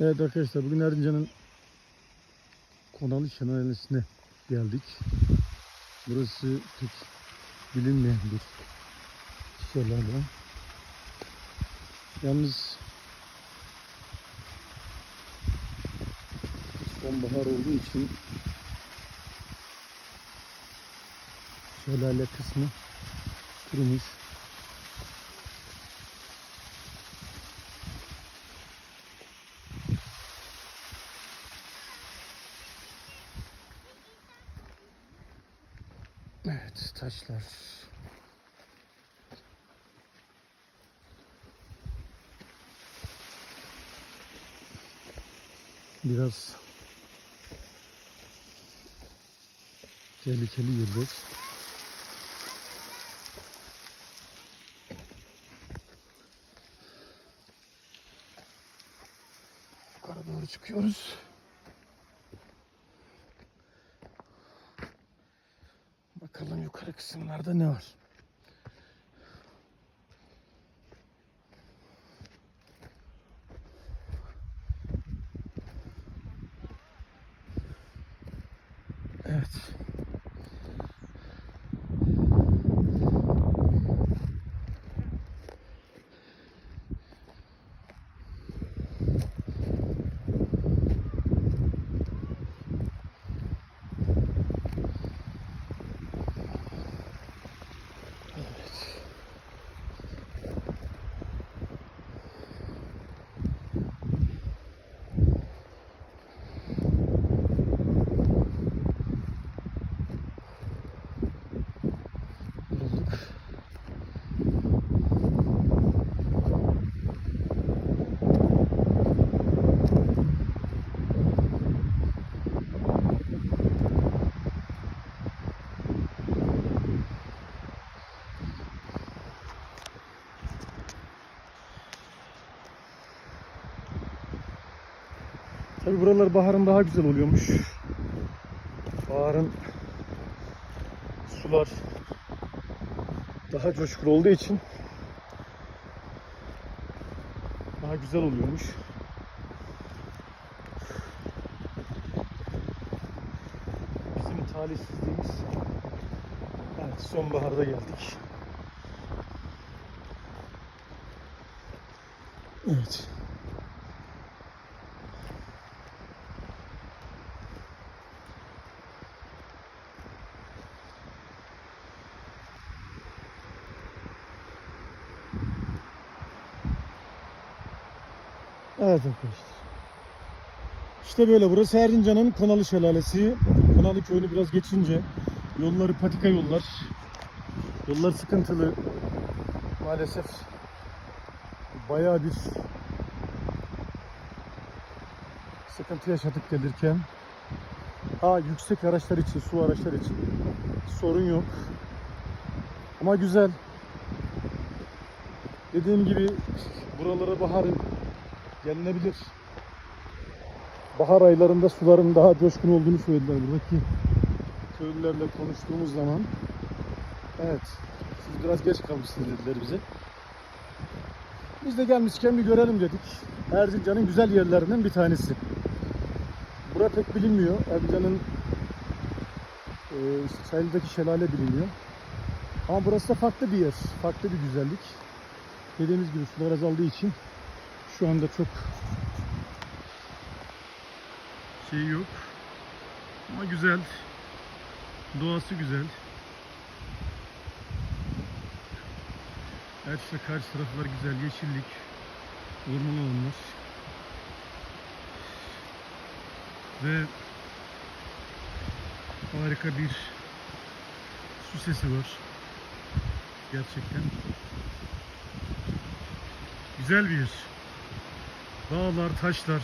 Evet arkadaşlar bugün Erzincan'ın Konalı Şelalesi'ne geldik. Burası pek bilinmeyen bir şelale. Yalnız sonbahar olduğu için şelale kısmı kurumuş. Evet taşlar. Biraz tehlikeli yerler. Yukarı doğru çıkıyoruz. Bakalım yukarı kısımlarda ne var? Evet. Tabi buralar baharın daha güzel oluyormuş. Baharın sular daha coşkulu olduğu için daha güzel oluyormuş. Bizim talihsizliğimiz evet, sonbaharda geldik. Evet. Evet arkadaşlar. İşte böyle burası Erzincan'ın Konalı Şelalesi. Konalı köyünü biraz geçince yolları patika yollar. Yollar sıkıntılı. Maalesef bayağı bir sıkıntı yaşadık gelirken. Ha yüksek araçlar için, su araçlar için sorun yok. Ama güzel. Dediğim gibi buralara baharın gelinebilir. Bahar aylarında suların daha coşkun olduğunu söylediler buradaki köylülerle konuştuğumuz zaman. Evet, siz biraz geç kalmışsınız dediler bize. Biz de gelmişken bir görelim dedik. Erzincan'ın güzel yerlerinden bir tanesi. Bura pek bilinmiyor. Erzincan'ın e, Çaylı'daki şelale biliniyor. Ama burası da farklı bir yer. Farklı bir güzellik. Dediğimiz gibi sular azaldığı için şu anda çok şey yok. Ama güzel. Doğası güzel. Evet işte karşı taraflar güzel. Yeşillik. Orman alanlar. Ve harika bir su sesi var. Gerçekten. Güzel bir yer. Dağlar, taşlar.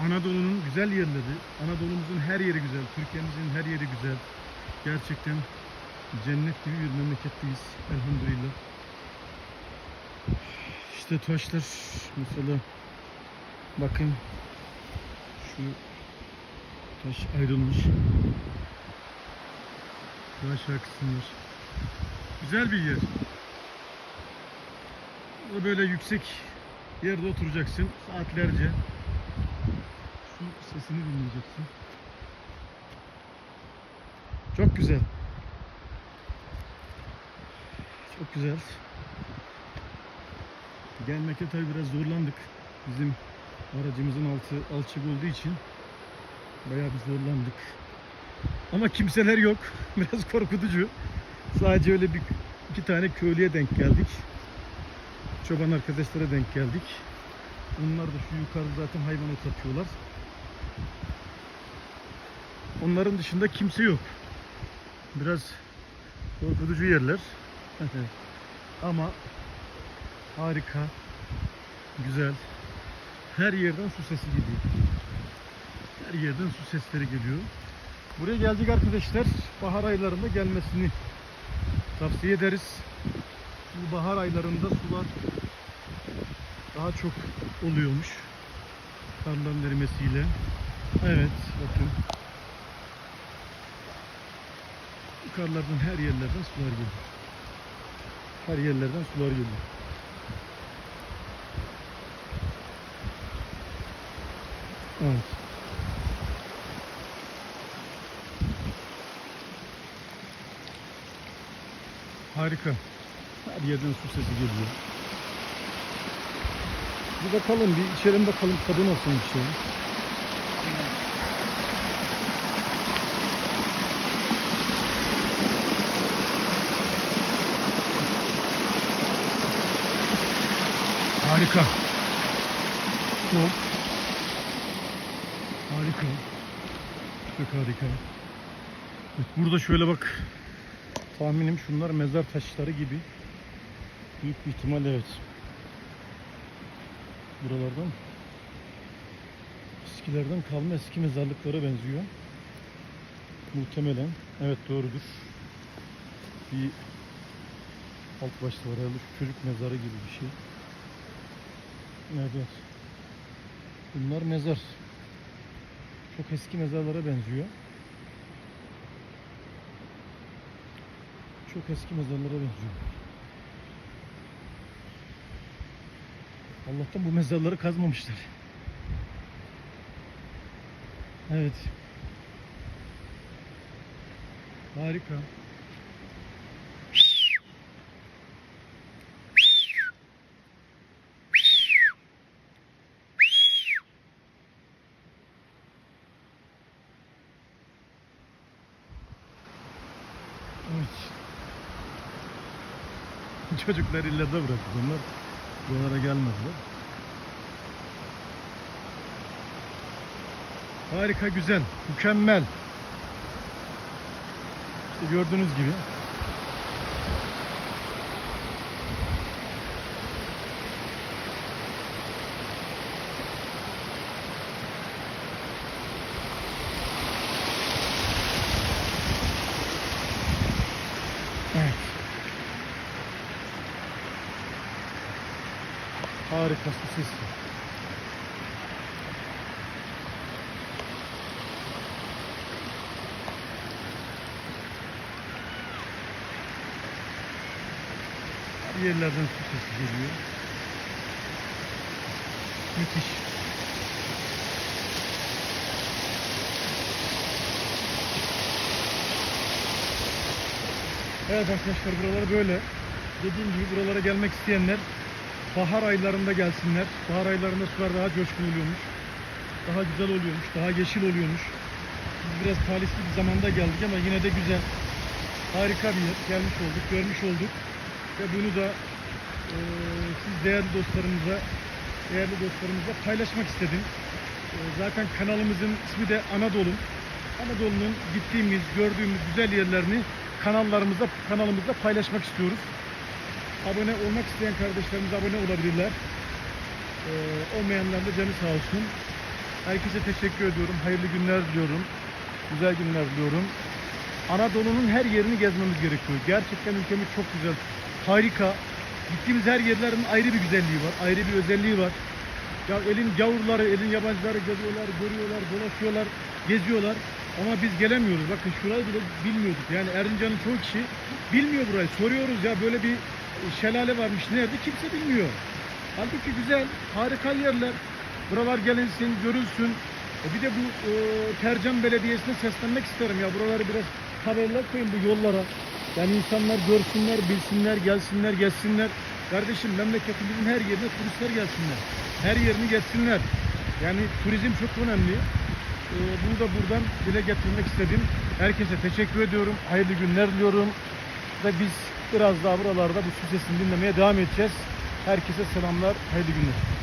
Anadolu'nun güzel yerleri. Anadolu'muzun her yeri güzel. Türkiye'mizin her yeri güzel. Gerçekten cennet gibi bir memleketteyiz. Elhamdülillah. İşte taşlar mesela bakın şu taş ayrılmış. Daha aşağı kısımlar. Güzel bir yer. Burada Böyle yüksek yerde oturacaksın saatlerce. sesini dinleyeceksin. Çok güzel. Çok güzel. Gelmekte tabi biraz zorlandık. Bizim aracımızın altı alçık olduğu için bayağı bir zorlandık. Ama kimseler yok. Biraz korkutucu. Sadece öyle bir iki tane köylüye denk geldik. Çoban arkadaşlara denk geldik. Onlar da şu yukarıda zaten hayvan otlatıyorlar. Onların dışında kimse yok. Biraz korkutucu yerler. Ama harika, güzel. Her yerden su sesi geliyor. Her yerden su sesleri geliyor. Buraya gelecek arkadaşlar bahar aylarında gelmesini tavsiye ederiz. Bu bahar aylarında sular daha çok oluyormuş. Karların erimesiyle. Evet bakın. Karlardan her yerlerden sular geliyor. Her yerlerden sular geliyor. Evet. Harika. Her yerden su sesi geliyor. Bir bakalım, bir içelim bakalım tadı nasıl bir şey. Harika. Çok. Harika. Çok harika. Evet, burada şöyle bak. Tahminim şunlar mezar taşları gibi. Büyük bir ihtimal evet. Buralardan eskilerden kalma eski mezarlıklara benziyor. Muhtemelen. Evet doğrudur. Bir alt başta var herhalde çocuk mezarı gibi bir şey. Evet, evet. Bunlar mezar. Çok eski mezarlara benziyor. Çok eski mezarlara benziyor. Allah'tan bu mezarları kazmamışlar. Evet. Harika. Evet. Çocuklar illerde bıraktık onlar. Buralara gelmediler. Harika, güzel, mükemmel. İşte gördüğünüz gibi. Harika su sesi. Her yerlerden su sesi geliyor. Müthiş. Evet arkadaşlar buralar böyle. Dediğim gibi buralara gelmek isteyenler bahar aylarında gelsinler. Bahar aylarında sular daha coşkun oluyormuş. Daha güzel oluyormuş. Daha yeşil oluyormuş. Biz biraz talihsiz bir zamanda geldik ama yine de güzel. Harika bir yer. Gelmiş olduk, görmüş olduk. Ve bunu da eee, siz değerli dostlarımıza, değerli dostlarımızla paylaşmak istedim. Eee, zaten kanalımızın ismi de Anadolu. Anadolu'nun gittiğimiz, gördüğümüz güzel yerlerini kanallarımızda, kanalımızda paylaşmak istiyoruz. Abone olmak isteyen kardeşlerimiz abone olabilirler. Ee, olmayanlar da canı sağ olsun. Herkese teşekkür ediyorum. Hayırlı günler diliyorum. Güzel günler diliyorum. Anadolu'nun her yerini gezmemiz gerekiyor. Gerçekten ülkemiz çok güzel. Harika. Gittiğimiz her yerlerin ayrı bir güzelliği var. Ayrı bir özelliği var. Ya elin gavurları, elin yabancıları geliyorlar, görüyorlar, dolaşıyorlar, geziyorlar. Ama biz gelemiyoruz. Bakın şurayı bile bilmiyorduk. Yani Erzincan'ın çoğu kişi bilmiyor burayı. Soruyoruz ya böyle bir şelale varmış nerede? Kimse bilmiyor. Halbuki güzel, harika yerler. Buralar gelinsin, görülsün. E bir de bu e, Tercan Belediyesi'ne seslenmek isterim ya. Buraları biraz tabelalar koyun bu yollara. Yani insanlar görsünler, bilsinler, gelsinler, geçsinler. Kardeşim memleketimizin her yerine turistler gelsinler. Her yerini geçsinler. Yani turizm çok önemli. E, bunu da buradan dile getirmek istedim. Herkese teşekkür ediyorum. Hayırlı günler diliyorum. Ve biz biraz daha buralarda bu sesini dinlemeye devam edeceğiz. Herkese selamlar, hayırlı günler.